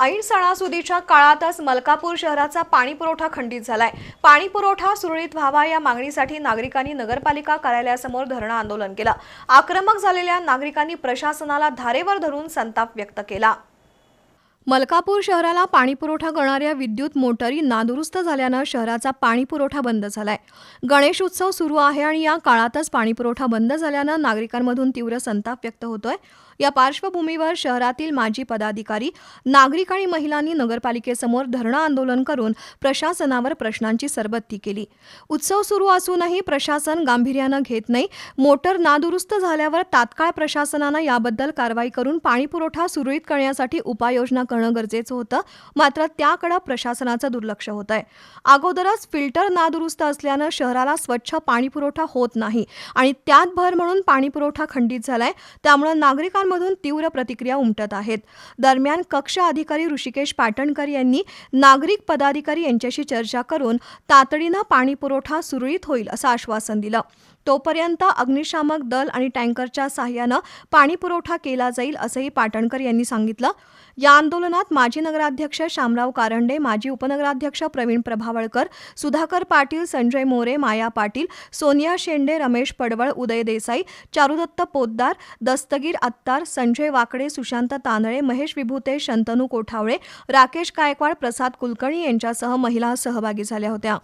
ऐन सणासुदीच्या काळातच मलकापूर शहराचा पाणी पुरवठा खंडित झालाय. पाणी पुरवठा सुरळीत व्हावा या मागणीसाठी नागरिकांनी नगरपालिका कार्यालयासमोर धरणं आंदोलन केलं. आक्रमक झालेल्या नागरिकांनी प्रशासनाला धारेवर धरून संताप व्यक्त केला. मलकापूर शहराला पाणीपुरवठा करणाऱ्या विद्युत मोटरी नादुरुस्त झाल्यानं शहराचा पाणीपुरवठा बंद झालाय. गणेश उत्सव सुरू आहे आणि या काळातच पाणीपुरवठा बंद झाल्यानं नागरिकांमधून तीव्र संताप व्यक्त होतोय. या पार्श्वभूमीवर शहरातील माजी पदाधिकारी नागरिक आणि महिलांनी नगरपालिकेसमोर धरणं आंदोलन करून प्रशासनावर प्रश्नांची सरबत्ती केली. उत्सव सुरू असूनही प्रशासन गांभीर्यानं घेत नाही. मोटर नादुरुस्त झाल्यावर तात्काळ प्रशासनानं याबद्दल कारवाई करून पाणीपुरवठा सुरळीत करण्यासाठी उपाययोजना करणं गरजेचं होतं. मात्र त्याकडे प्रशासनाचं दुर्लक्ष होत आहे अगोदरच फिल्टर नादुरुस्त असल्यानं शहराला स्वच्छ पाणीपुरवठा होत नाही आणि त्यात भर म्हणून पाणीपुरवठा खंडित झालाय. त्यामुळे नागरिकांमधून तीव्र प्रतिक्रिया उमटत आहेत. दरम्यान कक्ष अधिकारी ऋषिकेश पाटणकर यांनी नागरिक पदाधिकारी यांच्याशी चर्चा करून तातडीनं पाणीपुरवठा सुरळीत होईल असं आश्वासन दिलं. तोपर्यंत अग्निशामक दल आणि टँकरच्या सहाय्यानं पाणी पुरवठा केला जाईल असंही पाटणकर यांनी सांगितलं. या आंदोलनात माजी नगराध्यक्ष शामराव कारंडे माजी उपनगराध्यक्ष प्रवीण प्रभावळकर सुधाकर पाटील संजय मोरे माया पाटील सोनिया शेंडे रमेश पडवळ उदय देसाई चारुदत्त पोद्दार दस्तगीर अत्तार संजय वाकडे सुशांत तांदळे महेश विभूते शंतनू कोठावळे राकेश गायकवाड प्रसाद कुलकर्णी यांच्यासह महिला सहभागी झाल्या होत्या.